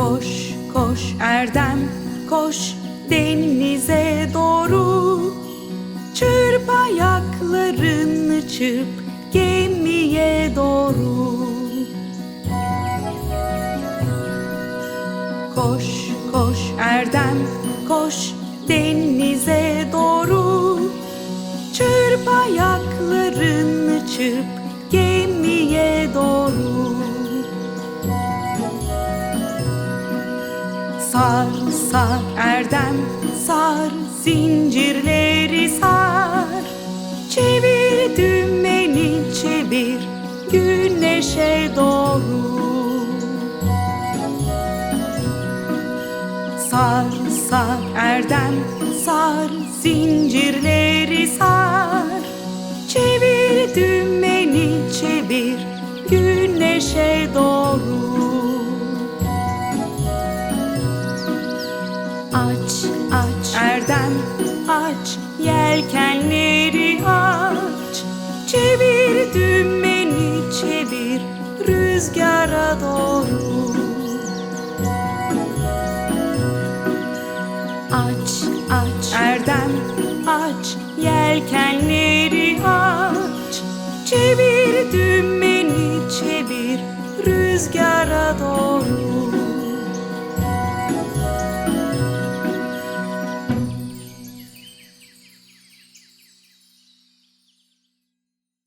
Koş koş Erdem koş denize doğru. Çırp ayaklarını çırp gemiye doğru. Koş koş Erdem koş denize doğru. Çırp ayaklarını çırp Sar sar Erdem sar zincirleri sar. Çevir dümeni çevir güneşe doğru. Sar sar Erdem sar zincirleri sar. Çevir dümeni çevir güneşe doğru Aç aç. Erdem aç. Yelkenleri aç. Çevir dümeni çevir. Rüzgara doğru. Aç aç. Erdem aç. Yelkenleri aç. Çevir dümeni çevir. Rüzgara doğru